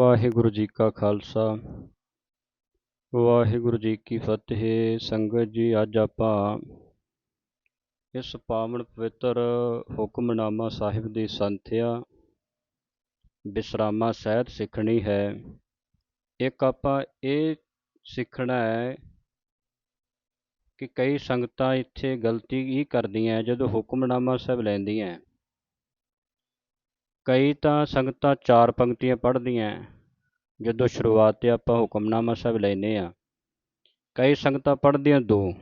ਵਾਹਿਗੁਰੂ ਜੀ ਕਾ ਖਾਲਸਾ। ਵਾਹਿਗੁਰੂ ਜੀ ਕੀ ਫਤਿਹ। ਸੰਗਤ ਜੀ, ਅੱਜ ਆਪਾਂ ਇਸ ਪਾਵਨ ਪਵਿੱਤਰ ਹੁਕਮਨਾਮਾ ਸਾਹਿਬ ਦੀ ਸੰਥਿਆ ਬਿਸਰਾਮਾ ਸਹਿਤ ਸਿੱਖਣੀ ਹੈ। ਇੱਕ ਆਪਾਂ ਇਹ ਸਿੱਖਣਾ ਹੈ ਕਿ ਕਈ ਸੰਗਤਾਂ ਇੱਥੇ ਗਲਤੀ ਹੀ ਕਰਦੀਆਂ ਜਦੋਂ ਹੁਕਮਨਾਮਾ ਸਾਹਿਬ ਲੈਂਦੀਆਂ ਕਈ ਤਾਂ ਸੰਗਤਾਂ ਚਾਰ ਪੰਕਤੀਆਂ ਪੜ੍ਹਦੀਆਂ ਜਦੋਂ ਸ਼ੁਰੂਆਤ ਤੇ ਆਪਾਂ ਹੁਕਮਨਾਮਾ ਸਾਹਿਬ ਲੈਨੇ ਆ। ਕਈ ਸੰਗਤਾਂ ਪੜ੍ਹਦੀਆਂ ਦੋ।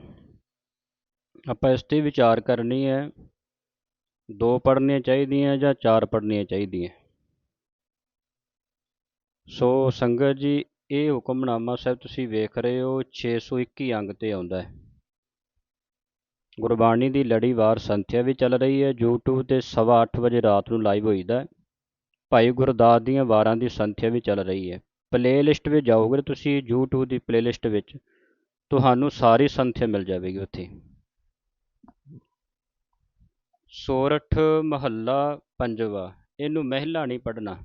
ਆਪਾਂ ਇਸ ਤੇ ਵਿਚਾਰ ਕਰਨੀ ਹੈ ਦੋ ਪੜ੍ਹਨੀਆਂ ਚਾਹੀਦੀਆਂ ਜਾਂ ਚਾਰ ਪੜ੍ਹਨੀਆਂ ਚਾਹੀਦੀਆਂ। ਸੋ ਸੰਗਤ ਜੀ, ਇਹ ਹੁਕਮਨਾਮਾ ਸਾਹਿਬ ਤੁਸੀਂ ਵੇਖ ਰਹੇ ਹੋ 621 ਅੰਗ ਤੇ ਆਉਂਦਾ ਹੈ ਗੁਰਬਾਣੀ ਦੀ ਲੜੀਵਾਰ ਸੰਥਿਆ ਵੀ ਚੱਲ ਰਹੀ ਹੈ, YouTube ਤੇ ਸਵਾ ਅੱਠ ਵਜੇ ਰਾਤ ਨੂੰ ਲਾਈਵ ਹੋਈਦਾ ਭਾਈ ਗੁਰਦਾਸ ਦੀਆਂ ਵਾਰਾਂ ਦੀ ਸੰਥਿਆ ਵੀ ਚੱਲ ਰਹੀ ਹੈ। ਪਲੇਲਿਸਟ ਵਿੱਚ ਜਾਓਗੇ ਤੁਸੀਂ YouTube ਦੀ ਪਲੇਲਿਸਟ ਵਿੱਚ, ਤੁਹਾਨੂੰ ਸਾਰੀ ਸੰਥਿਆ ਮਿਲ ਜਾਵੇਗੀ ਉੱਥੇ। ਸੋਰਠ ਮਹੱਲਾ ਪੰਜਵਾ, ਇਹਨੂੰ ਮਹਿਲਾ ਨਹੀਂ ਪੜਨਾ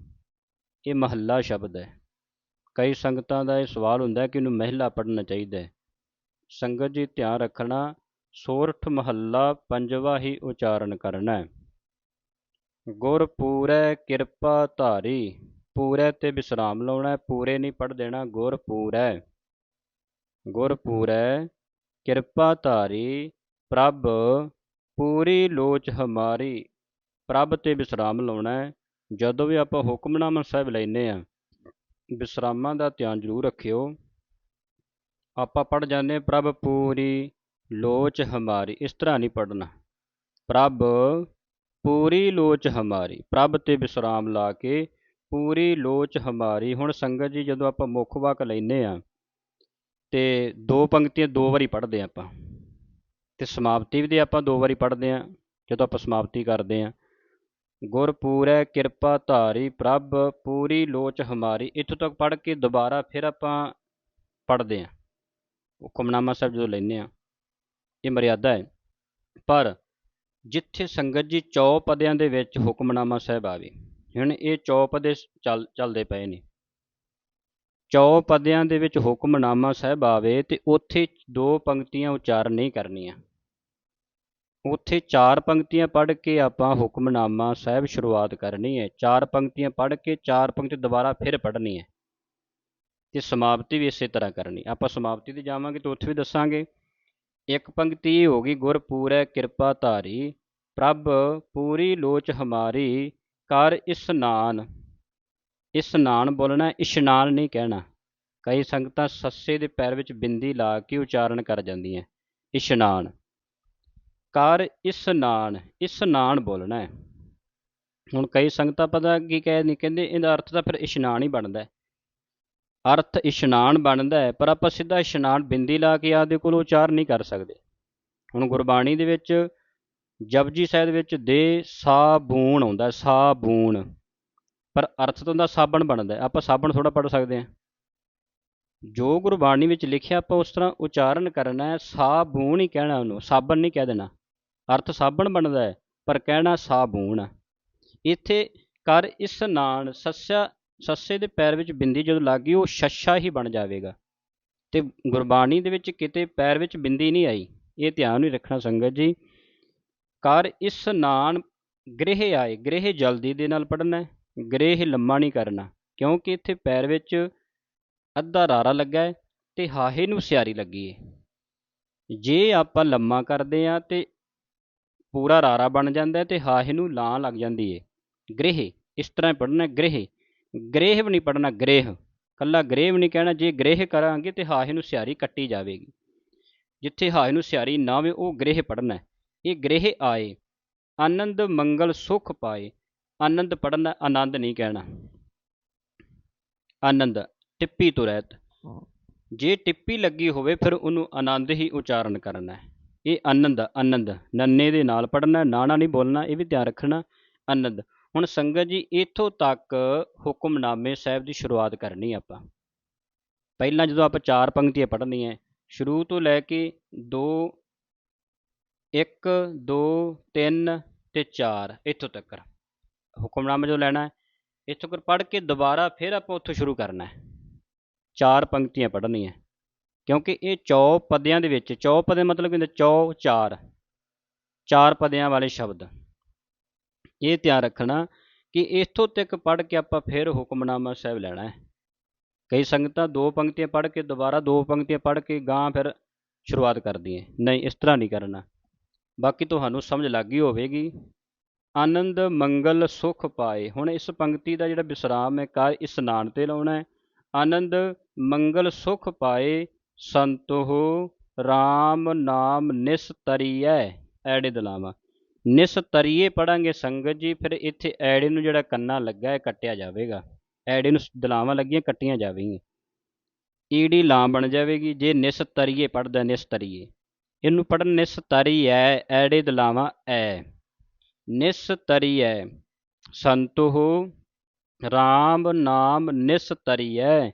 ਇਹ ਮਹੱਲਾ ਸ਼ਬਦ ਹੈ। ਕਈ ਸੰਗਤਾਂ ਦਾ ਇਹ ਸਵਾਲ ਹੁੰਦਾ ਕਿ ਇਹਨੂੰ ਮਹਿਲਾ ਪੜਨਾ ਚਾਹੀਦਾ ਹੈ। ਸੰਗਤ ਜੀ ਧਿਆਨ ਰੱਖਣਾ ਸੋਰਠ ਮਹੱਲਾ ਪੰਜਵਾ ਹੀ ਉਚਾਰਨ ਕਰਨਾ। ਹੈ ਗੁਰ ਪੂਰੈ ਕਿਰਪਾ ਧਾਰੀ, ਪੂਰੈ ਤੇ ਵਿਸਰਾਮ ਲਾਉਣਾ, ਪੂਰੇ ਨਹੀਂ ਪੜ ਦੇਣਾ, ਗੁਰ ਪੂਰੈ। ਗੁਰ ਪੂਰੈ ਕਿਰਪਾ ਧਾਰੀ, ਪ੍ਰਭ ਪੂਰੀ ਲੋਚ ਹਮਾਰੀ, ਪ੍ਰਭ ਤੇ ਵਿਸਰਾਮ ਲਾਉਣਾ, ਜਦੋਂ ਵੀ ਆਪਾਂ ਹੁਕਮਨਾਮਾ ਸਾਹਿਬ ਲੈਨੇ ਆ ਵਿਸਰਾਮਾਂ ਦਾ ਧਿਆਨ ਜ਼ਰੂਰ ਰੱਖਿਓ। ਆਪਾਂ ਪੜ ਜਾਂਦੇ ਪ੍ਰਭ ਪੂਰੀ ਲੋਚ ਹਮਾਰੀ, ਇਸ ਤਰ੍ਹਾਂ ਨਹੀਂ ਪੜਨਾ ਪ੍ਰਭ, ਪੂਰੀ ਲੋਚ ਹਮਾਰੀ। ਪ੍ਰਭ ਤੇ ਵਿਸਰਾਮ ਲਾ ਕੇ ਪੂਰੀ ਲੋਚ ਹਮਾਰੀ। ਹੁਣ ਸੰਗਤ ਜੀ, ਜਦੋਂ ਆਪਾਂ ਮੁੱਖ ਵਾਕ ਲੈਨੇ ਆ ਤੇ ਦੋ ਪੰਕਤੀਆਂ ਦੋ ਵਾਰੀ ਪੜ੍ਹਦੇ ਆ ਆਪਾਂ। ਤੇ ਸਮਾਪਤੀ ਵੀ ਦੇ ਆਪਾਂ ਦੋ ਵਾਰੀ ਪੜ੍ਹਦੇ ਆ ਜਦੋਂ ਆਪਾਂ ਸਮਾਪਤੀ ਕਰਦੇ ਆ ਗੁਰ ਪੂਰੈ ਕਿਰਪਾ ਧਾਰੀ, ਪ੍ਰਭ, ਪੂਰੀ ਲੋਚ ਹਮਾਰੀ। ਇੱਥੋਂ ਤੱਕ ਪੜ੍ਹ ਕੇ ਦੁਬਾਰਾ ਫਿਰ ਆਪਾਂ ਪੜ੍ਹਦੇ ਆ ਹੁਕਮਨਾਮਾ ਸਾਹਿਬ ਜਦੋਂ ਲੈਨੇ ਆ ਇਹ ਮਰਿਆਦਾ ਹੈ। ਪਰ ਜਿੱਥੇ ਸੰਗਤ ਜੀ ਚੌਪਦਿਆਂ ਦੇ ਵਿੱਚ ਹੁਕਮਨਾਮਾ ਸਾਹਿਬ ਆਵੇ, ਹੁਣ ਇਹ ਚੌਪਦੇ ਚੱਲ, ਚੱਲਦੇ ਪਏ ਨੇ। ਚੌਪਦਿਆਂ ਦੇ ਵਿੱਚ ਹੁਕਮਨਾਮਾ ਸਾਹਿਬ ਆਵੇ ਤੇ ਉੱਥੇ ਦੋ ਪੰਕਤੀਆਂ ਉਚਾਰ ਨਹੀਂ ਕਰਨੀਆਂ। ਉੱਥੇ ਚਾਰ ਪੰਕਤੀਆਂ ਪੜ੍ਹ ਕੇ ਆਪਾਂ ਹੁਕਮਨਾਮਾ ਸਾਹਿਬ ਸ਼ੁਰੂਆਤ ਕਰਨੀ ਹੈ। ਚਾਰ ਪੰਕਤੀਆਂ ਪੜ੍ਹ ਕੇ ਚਾਰ ਪੰਕਤੀ ਦੁਬਾਰਾ ਫਿਰ ਪੜ੍ਹਨੀ ਹੈ। ਤੇ ਸਮਾਪਤੀ ਵੀ ਇਸੇ ਤਰ੍ਹਾਂ ਕਰਨੀ। ਆਪਾਂ ਸਮਾਪਤੀ ਤੇ ਜਾਵਾਂਗੇ ਤਾਂ ਉੱਥੇ ਵੀ ਦੱਸਾਂਗੇ। ਇੱਕ ਪੰਕਤੀ ਹੋ ਗਈ, ਗੁਰ ਪੂਰੈ ਕਿਰਪਾ ਧਾਰੀ, ਪ੍ਰਭ ਪੂਰੀ ਲੋਚ ਹਮਾਰੀ, ਕਰ ਇਸਨਾਨ ਇਸਨਾਨ ਬੋਲਣਾ ਇਸ਼ਨਾਨ ਨਹੀਂ ਕਹਿਣਾ। ਕਈ ਸੰਗਤਾਂ ਸੱਸੇ ਦੇ ਪੈਰ ਵਿੱਚ ਬਿੰਦੀ ਲਾ ਕੇ ਉਚਾਰਨ ਕਰ ਜਾਂਦੀਆਂ। ਇਸ਼ਨਾਨ ਕਰ ਇਸਨਾਨ ਇਸਨਾਨ ਬੋਲਣਾ। ਹੁਣ ਕਈ ਸੰਗਤਾਂ ਪਤਾ ਕੀ ਕਹਿ, ਨਹੀਂ ਕਹਿੰਦੇ, ਇਹਦਾ ਅਰਥ ਤਾਂ ਫਿਰ ਇਸ਼ਨਾਨ ਹੀ ਬਣਦਾ। ਅਰਥ ਇਸ਼ਨਾਨ ਬਣਦਾ ਹੈ, ਪਰ ਆਪਾਂ ਸਿੱਧਾ ਇਸ਼ਨਾਨ ਬਿੰਦੀ ਲਾ ਕੇ ਆਦੇ ਕੋਲ ਉਚਾਰ ਨਹੀਂ ਕਰ ਸਕਦੇ। ਹੁਣ ਗੁਰਬਾਣੀ ਦੇ ਵਿੱਚ ਜਪਜੀ ਸਾਹਿਬ ਵਿੱਚ ਦੇ ਸਾਬੂਣ ਆਉਂਦਾ ਸਾਬੂਣ। ਪਰ ਅਰਥ ਤੋਂ ਦਾ ਸਾਬਣ ਬਣਦਾ ਆਪਾਂ ਸਾਬਣ ਥੋੜਾ ਪੜ ਸਕਦੇ ਹਾਂ। ਜੋ ਗੁਰਬਾਣੀ ਵਿੱਚ ਲਿਖਿਆ, ਆਪਾਂ ਉਸ ਤਰ੍ਹਾਂ ਉਚਾਰਨ ਕਰਨਾ ਹੈ, ਸਾਬੂਣ ਹੀ ਕਹਿਣਾ ਉਹਨੂੰ, ਸਾਬਣ ਨਹੀਂ ਕਹਿ ਦੇਣਾ। ਅਰਥ ਸਾਬਣ ਬਣਦਾ ਹੈ, ਪਰ ਕਹਿਣਾ ਸਾਬੂਣ ਇੱਥੇ ਕਰ ਇਸਨਾਨ ਸੱਸਿਆ ਸੱਸੇ ਦੇ ਪੈਰ ਵਿੱਚ ਬਿੰਦੀ ਜਦੋਂ ਲੱਗ ਗਈ, ਉਹ ਛੱਛਾ ਹੀ ਬਣ ਜਾਵੇਗਾ। ਤੇ ਗੁਰਬਾਣੀ ਦੇ ਵਿੱਚ ਕਿਤੇ ਪੈਰ ਵਿੱਚ ਬਿੰਦੀ ਨਹੀਂ ਆਈ। ਇਹ ਧਿਆਨ ਹੀ ਰੱਖਣਾ ਸੰਗਤ ਜੀ। ਕਰ ਇਸ ਨਾਨ ਗ੍ਰਹਿ ਆਏ। ਗ੍ਰਹਿ ਜਲਦੀ ਦੇ ਨਾਲ ਪੜਨਾ ਹੈ। ਗ੍ਰਹਿ ਲੰਮਾ ਨਹੀਂ ਕਰਨਾ। ਕਿਉਂਕਿ ਇੱਥੇ ਪੈਰ ਵਿੱਚ ਅੱਧਾ ਰਾਰਾ ਲੱਗਾ ਹੈ ਤੇ ਹਾਹੇ ਨੂੰ ਸਿਆਰੀ ਲੱਗੀ ਹੈ ਜੇ ਆਪਾਂ ਲੰਮਾ ਕਰਦੇ ਆ ਤੇ ਪੂਰਾ ਰਾਰਾ ਬਣ ਜਾਂਦਾ ਹੈ ਤੇ ਹਾਹੇ ਨੂੰ ਲਾਂ ਲੱਗ ਜਾਂਦੀ ਹੈ ਗ੍ਰਹਿ, ਇਸ ਤਰ੍ਹਾਂ ਪੜਨਾ ਗ੍ਰਹਿ ਗ੍ਰਹਿ ਵੀ ਨਹੀਂ ਪੜਨਾ ਗ੍ਰਹਿ। ਕੱਲਾ ਗ੍ਰਹਿ ਵੀ ਨਹੀਂ ਕਹਿਣਾ ਜੇ ਗ੍ਰਹਿ ਕਰਾਂਗੇ ਤੇ ਹਾਹੇ ਨੂੰ ਸਿਆਰੀ ਕੱਟੀ ਜਾਵੇਗੀ। ਜਿੱਥੇ ਹਾਹੇ ਨੂੰ ਸਿਆਰੀ ਨਾ ਹੋਵੇ ਉਹ ਗ੍ਰਹਿ ਪੜਨਾ ਇਹ ਗ੍ਰਹਿ ਆਏ ਆਨੰਦ ਮੰਗਲ ਸੁਖ ਪਾਏ। ਆਨੰਦ ਪੜਨਾ ਆਨੰਦ ਨਹੀਂ ਕਹਿਣਾ। ਆਨੰਦ ਟਿੱਪੀ ਤੋਂ ਰਹਿਤ। ਜੇ ਟਿੱਪੀ ਲੱਗੀ ਹੋਵੇ ਫਿਰ ਉਹਨੂੰ ਆਨੰਦ ਹੀ ਉਚਾਰਨ ਕਰਨਾ ਹੈ। ਇਹ ਆਨੰਦ ਆਨੰਦ। ਨੰਨੇ ਦੇ ਨਾਲ ਪੜਨਾ ਨਾਣਾ ਨਹੀਂ ਬੋਲਣਾ ਇਹ ਵੀ ਧਿਆਨ ਰੱਖਣਾ। ਆਨੰਦ। ਹੁਣ ਸੰਗਤ ਜੀ, ਇੱਥੋਂ ਤੱਕ ਹੁਕਮਨਾਮੇ ਸਾਹਿਬ ਦੀ ਸ਼ੁਰੂਆਤ ਕਰਨੀ ਆਪਾਂ। ਪਹਿਲਾਂ ਜਦੋਂ ਆਪਾਂ ਚਾਰ ਪੰਕਤੀਆਂ ਪੜ੍ਹਨੀਆਂ, ਸ਼ੁਰੂ ਤੋਂ ਲੈ ਕੇ 2 1 2 3 ਤੇ 4 ਇੱਥੋਂ ਤੱਕ। ਹੁਕਮਨਾਮਾ ਜੋ ਲੈਣਾ, ਇੱਥੋਂ ਕਰ ਪੜ੍ਹ ਕੇ ਦੁਬਾਰਾ ਫਿਰ ਆਪਾਂ ਉੱਥੋਂ ਸ਼ੁਰੂ ਕਰਨਾ ਹੈ। ਚਾਰ ਪੰਕਤੀਆਂ ਪੜ੍ਹਨੀਆਂ, ਕਿਉਂਕਿ ਇਹ ਚੌ ਪਦਿਆਂ ਦੇ ਵਿੱਚ, ਚੌ ਪਦੇ ਮਤਲਬ ਕਿ ਹੁੰਦੇ, ਚੌ ਚਾਰ ਚਾਰ ਪਦਿਆਂ ਵਾਲੇ ਸ਼ਬਦ। ਇਹ ਧਿਆਨ ਰੱਖਣਾ ਕਿ ਇੱਥੋਂ ਤੱਕ ਪੜ੍ਹ ਕੇ ਆਪਾਂ ਫਿਰ ਹੁਕਮਨਾਮਾ ਸਾਹਿਬ ਲੈਣਾ ਹੈ। ਕਈ ਸੰਗਤਾਂ ਦੋ ਪੰਕਤੀਆਂ ਪੜ੍ਹ ਕੇ ਦੁਬਾਰਾ ਦੋ ਪੰਕਤੀਆਂ ਪੜ੍ਹ ਕੇ ਗਾਂ ਫਿਰ ਸ਼ੁਰੂਆਤ ਕਰਦੀ ਹੈ। ਨਹੀਂ, ਇਸ ਤਰ੍ਹਾਂ ਨਹੀਂ ਕਰਨਾ। ਬਾਕੀ ਤੁਹਾਨੂੰ ਸਮਝ ਲੱਗ ਗਈ ਹੋਵੇਗੀ। ਆਨੰਦ, ਮੰਗਲ, ਸੁਖ ਪਾਏ। ਹੁਣ ਇਸ ਪੰਕਤੀ ਦਾ ਜਿਹੜਾ ਵਿਸਰਾਮ ਹੈ ਕਾ ਇਸਨਾਨ ਤੇ ਲਾਉਣਾ ਹੈ। ਆਨੰਦ, ਮੰਗਲ, ਸੁਖ ਪਾਏ। ਸੰਤੋ RAM ਨਾਮ ਨਿਸ ਨਿਸਤਰੀਐ। ਐੜੇ ਦਲਾਵਾ ਨਿਸਤਰੀਏ ਪੜਾਂਗੇ ਸੰਗਤ ਜੀ, ਫਿਰ ਇੱਥੇ ਐੜੇ ਨੂੰ ਜਿਹੜਾ ਕੰਨਾ ਲੱਗਾ ਹੈ, ਕੱਟਿਆ ਜਾਵੇਗਾ। ਐੜੇ ਨੂੰ ਦਲਾਵਾਂ ਲੱਗੀਆਂ, ਕੱਟੀਆਂ ਜਾਵੇਗੀਆਂ। ਈੜੀ ਲਾਂ ਬਣ ਜਾਵੇਗੀ, ਜੇ ਨਿਸਤਰੀਏ ਪੜਦਾ ਨਿਸਤਰੀਏ ਇਹਨੂੰ ਪੜਨ ਨਿਸਤਰੀਐ ਐੜੇ ਦਲਾਵਾਂ ਐ। ਨਿਸਤਰੀਐ ਸੰਤੋਹ ਰਾਮ ਨਾਮ ਨਿਸਤਰੀਐ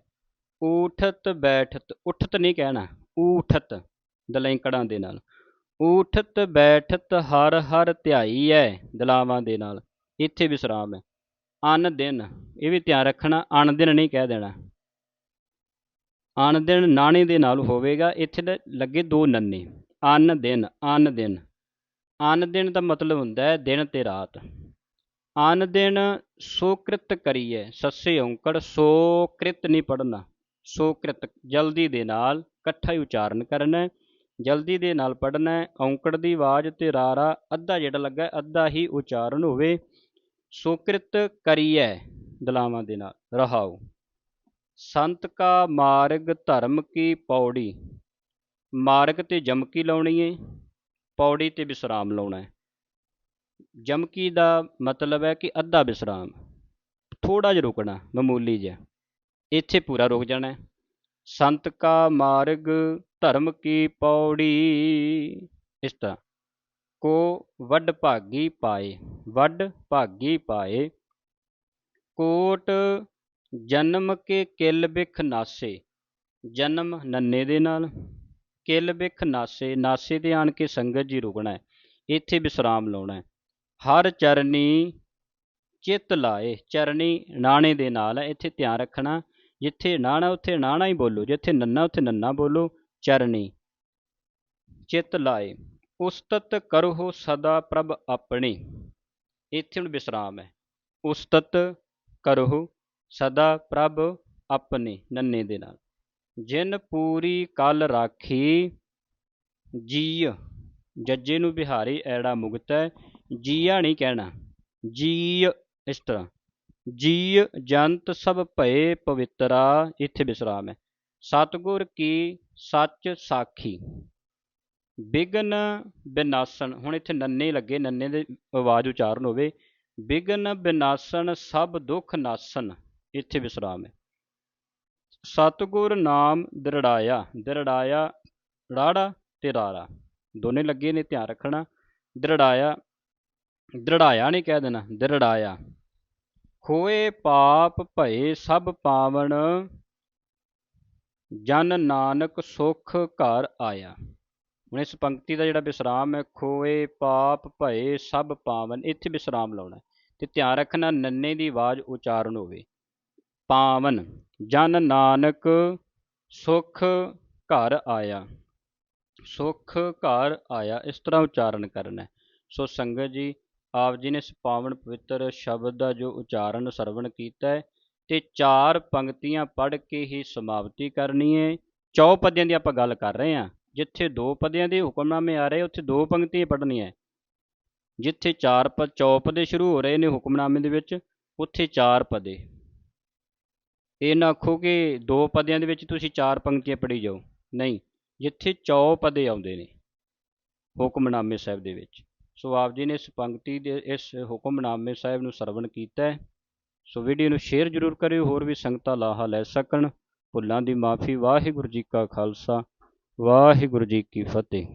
ਊਠਤ ਬੈਠਤ ਉਠਤ ਨਹੀਂ ਕਹਿਣਾ, ਊਠਤ, ਦਲੈਂਕੜਾਂ ਦੇ ਨਾਲ। ਊਠਤ ਬੈਠਤ ਹਰ ਹਰ ਧਿਆਈ ਹੈ ਦਲਾਵਾਂ ਦੇ ਨਾਲ, ਇੱਥੇ ਵਿਸਰਾਮ ਹੈ। ਅਨ ਦਿਨ, ਇਹ ਵੀ ਧਿਆਨ ਰੱਖਣਾ, ਅਨ ਦਿਨ ਨਹੀਂ ਕਹਿ ਦੇਣਾ। ਅਨ ਦਿਨ ਨਾਣੇ ਦੇ ਨਾਲ ਹੋਵੇਗਾ, ਇੱਥੇ ਲੱਗੇ ਦੋ ਨੰਨੇ। ਅਨ ਦਿਨ ਅਨ ਦਿਨ। ਅਨ ਦਿਨ ਦਾ ਮਤਲਬ ਹੁੰਦਾ ਹੈ ਦਿਨ ਤੇ ਰਾਤ। ਅਨ ਦਿਨ ਸੋਕ੍ਰਿਤ ਕਰੀਏ, ਸੱਸੇ ਔਂਕੜ ਸੋਕ੍ਰਿਤ ਨਹੀਂ ਪੜਨਾ ਸੋਕ੍ਰਿਤ ਜਲਦੀ ਦੇ ਨਾਲ ਇਕੱਠਾ ਹੀ ਉਚਾਰਨ ਕਰਨਾ ਜਲਦੀ ਦੇ ਨਾਲ ਪੜਨਾ ਔਂਕੜ ਦੀ ਆਵਾਜ਼ ਤੇ ਰਾਰਾ ਅੱਧਾ ਜਿਹੜਾ ਲੱਗਾ, ਅੱਧਾ ਹੀ ਉਚਾਰਨ ਹੋਵੇ। ਸੋਕ੍ਰਿਤ ਕਰੀਏ ਦਲਾਵਾਂ ਦੇ ਨਾਲ ਰਹਾਓ ਸੰਤ ਕਾ ਮਾਰਗ ਧਰਮ ਕੀ ਪੌੜੀ? ਮਾਰਗ ਤੇ ਜਮਕੀ ਲਾਉਣੀ ਏ, ਪੌੜੀ ਤੇ ਵਿਸਰਾਮ ਲਾਉਣਾ ਹੈ। ਜਮਕੀ ਦਾ ਮਤਲਬ ਹੈ ਕਿ ਅੱਧਾ ਵਿਸਰਾਮ ਥੋੜਾ ਜਿਹਾ ਰੁਕਣਾ, ਮਾਮੂਲੀ ਜਿਹਾ। ਇੱਥੇ ਪੂਰਾ ਰੁਕ ਜਾਣਾ ਸੰਤ ਕਾ ਮਾਰਗ ਧਰਮ ਕੀ ਪੌੜੀ? ਇਸ ਤਰ੍ਹਾਂ ਕੋ ਵੱਡ ਭਾਗੀ ਪਾਏ ਵੱਡ ਭਾਗੀ ਪਾਏ। ਕੋਟ ਜਨਮ ਕੇ ਕਿਲ ਬਿਖ ਨਾਸੇ, ਜਨਮ ਨੰਨੇ ਦੇ ਨਾਲ। ਕਿਲ ਬਿਖ ਨਾਸੇ ਨਾਸੇ ਤੇ ਆਣ ਕੇ ਸੰਗਤ ਜੀ ਰੁਕਣਾ ਹੈ, ਇੱਥੇ ਵਿਸਰਾਮ ਲਾਉਣਾ ਹੈ। ਹਰ ਚਰਨੀ ਚਿੱਤ ਲਾਏ, ਚਰਨੀ ਨਾਣੇ ਦੇ ਨਾਲ ਹੈ ਇੱਥੇ ਧਿਆਨ ਰੱਖਣਾ। ਜਿੱਥੇ ਨਾਣਾ, ਉੱਥੇ ਨਾਣਾ ਹੀ ਬੋਲੋ, ਜਿੱਥੇ ਨੰਨਾ, ਉੱਥੇ ਨੰਨਾ ਬੋਲੋ। ਚਰਨੀ, ਚਿੱਤ ਲਾਏ, ਉਸਤਤ ਕਰੋ ਸਦਾ ਪ੍ਰਭ ਆਪਣੀ। ਇੱਥੇ ਹੁਣ ਵਿਸਰਾਮ ਹੈ। ਉਸਤਤ ਕਰੋ ਸਦਾ ਪ੍ਰਭ ਆਪਣੀ ਨੰਨੇ ਦੇ ਨਾਲ। ਜਿਨ ਪੂਰੀ ਕਲ ਰਾਖੀ ਜੀ ਜੱਜੇ ਨੂੰ ਬਿਹਾਰੀ ਐੜਾ ਮੁਗਤੈ ਜੀਆ ਨਹੀਂ ਕਹਿਣਾ। ਜੀ ਇਸ ਤਰ੍ਹਾਂ। ਜੀ ਜੰਤ ਸਭ ਭਏ ਪਵਿੱਤਰਾ, ਇੱਥੇ ਵਿਸਰਾਮ ਹੈ। ਸਤਗੁਰ ਕੀ ਸੱਚ ਸਾਖੀ। ਬਿਗਨ ਬਿਨਾਸਣ, ਹੁਣ ਇੱਥੇ ਨੰਨੇ ਲੱਗੇ, ਨੰਨੇ ਦੇ ਆਵਾਜ਼ ਉਚਾਰਨ ਹੋਵੇ। ਬਿਗਨ ਬਿਨਾਸਣ, ਸਭ ਦੁੱਖ ਨਾਸਣ, ਇੱਥੇ ਵਿਸਰਾਮ ਹੈ। ਸਤਗੁਰ ਨਾਮ ਦਰੜਾਇਆ ਦਰੜਾਇਆ ਰਾੜਾ ਤੇ ਰਾਰਾ। ਦੋਨੇ ਲੱਗੇ ਨੇ, ਧਿਆਨ ਰੱਖਣਾ। ਦਰੜਾਇਆ ਦਰੜਾਇਆ ਨਹੀਂ ਕਹਿ ਦੇਣਾ, ਦਰੜਾਇਆ। ਖੋਏ ਪਾਪ ਭਏ ਸਭ ਪਾਵਨ ਜਨ ਨਾਨਕ ਸੁਖ ਘਰ ਆਇਆ। ਹੁਣ ਇਸ ਪੰਕਤੀ ਦਾ ਜਿਹੜਾ ਵਿਸਰਾਮ ਹੈ, ਖੋਏ ਪਾਪ ਭਏ ਸਭ ਪਾਵਨ, ਇੱਥੇ ਵਿਸਰਾਮ ਲਾਉਣਾ ਤੇ ਧਿਆਨ ਰੱਖਣਾ ਨੰਨੇ ਦੀ ਆਵਾਜ਼ ਉਚਾਰਨ ਹੋਵੇ। ਪਾਵਨ, ਜਨ ਨਾਨਕ ਸੁਖ ਘਰ ਆਇਆ। ਸੁਖ ਘਰ ਆਇਆ, ਇਸ ਤਰ੍ਹਾਂ ਉਚਾਰਨ ਕਰਨਾ ਸੋ ਸੰਗਤ ਜੀ, ਆਪ ਜੀ ਨੇ ਇਸ ਪਾਵਨ ਪਵਿੱਤਰ ਸ਼ਬਦ ਦਾ ਜੋ ਉਚਾਰਨ, ਸਰਵਣ ਕੀਤਾ ਹੈ ਤੇ ਚਾਰ ਪੰਕਤੀਆਂ ਪੜ੍ਹ ਕੇ ਹੀ ਸਮਾਪਤੀ ਕਰਨੀ ਹੈ ਚੌਪਦਿਆਂ ਦੀ ਆਪਾਂ ਗੱਲ ਕਰ ਰਹੇ ਹਾਂ ਜਿੱਥੇ ਦੋ ਪਦਿਆਂ ਦੇ ਹੁਕਮਨਾਮੇ ਆ ਰਹੇ, ਉੱਥੇ ਦੋ ਪੰਕਤੀਆਂ ਪੜ੍ਹਨੀਆਂ ਜਿੱਥੇ ਚਾਰ ਪਦ ਚੌਪਦੇ ਸ਼ੁਰੂ ਹੋ ਰਹੇ ਨੇ ਹੁਕਮਨਾਮੇ ਦੇ ਵਿੱਚ, ਉੱਥੇ ਚਾਰ ਪਦੇ। ਇਹ ਨਾ ਆਖੋ ਕਿ ਦੋ ਪਦਿਆਂ ਦੇ ਵਿੱਚ ਤੁਸੀਂ ਚਾਰ ਪੰਕਤੀਆਂ ਪੜ੍ਹੀ ਜਾਓ। ਨਹੀਂ, ਜਿੱਥੇ ਚੌ ਪਦੇ ਆਉਂਦੇ ਨੇ ਹੁਕਮਨਾਮੇ ਸਾਹਿਬ ਦੇ ਵਿੱਚ। ਸੋ ਆਪ ਜੀ ਨੇ ਇਸ ਪੰਕਤੀ ਦੇ, ਇਸ ਹੁਕਮਨਾਮੇ ਸਾਹਿਬ ਨੂੰ ਸਰਵਣ ਕੀਤਾ ਸੋ ਵੀਡੀਓ ਨੂੰ ਸ਼ੇਅਰ ਜ਼ਰੂਰ ਕਰਿਓ, ਹੋਰ ਵੀ ਸੰਗਤਾਂ ਲਾਹਾ ਲੈ ਸਕਣ। ਭੁੱਲਾਂ ਦੀ ਮਾਫੀ, ਵਾਹਿਗੁਰੂ ਜੀ ਕਾ ਖਾਲਸਾ, ਵਾਹਿਗੁਰੂ ਜੀ ਕੀ ਫਤਿਹ।